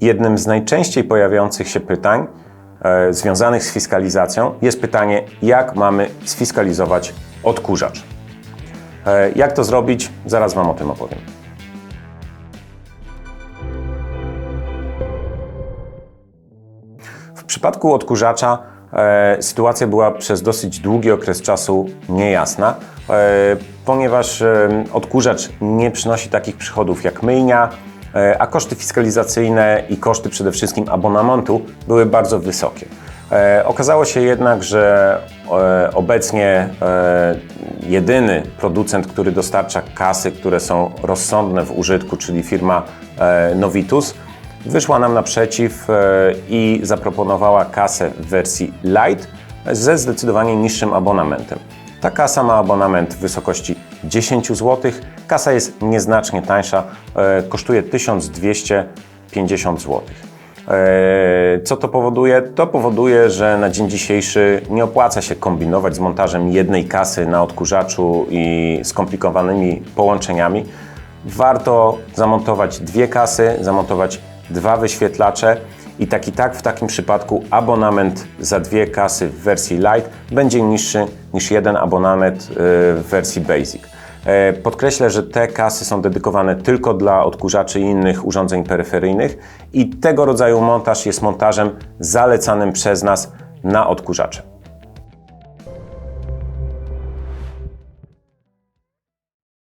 jednym z najczęściej pojawiających się pytań e, związanych z fiskalizacją jest pytanie, jak mamy sfiskalizować odkurzacz. E, jak to zrobić? Zaraz Wam o tym opowiem. W przypadku odkurzacza e, sytuacja była przez dosyć długi okres czasu niejasna, e, ponieważ e, odkurzacz nie przynosi takich przychodów jak myjnia, a koszty fiskalizacyjne i koszty przede wszystkim abonamentu były bardzo wysokie. E, okazało się jednak, że e, obecnie e, jedyny producent, który dostarcza kasy, które są rozsądne w użytku, czyli firma e, Novitus, wyszła nam naprzeciw e, i zaproponowała kasę w wersji Lite ze zdecydowanie niższym abonamentem. Ta kasa ma abonament w wysokości 10 zł. Kasa jest nieznacznie tańsza, e, kosztuje 1250 zł. E, Co to powoduje? To powoduje, że na dzień dzisiejszy nie opłaca się kombinować z montażem jednej kasy na odkurzaczu i skomplikowanymi połączeniami. Warto zamontować dwie kasy, zamontować dwa wyświetlacze i tak i tak w takim przypadku abonament za dwie kasy w wersji Lite będzie niższy niż jeden abonament y, w wersji Basic. E, Podkreślę, że te kasy są dedykowane tylko dla odkurzaczy i innych urządzeń peryferyjnych i tego rodzaju montaż jest montażem zalecanym przez nas na odkurzacze.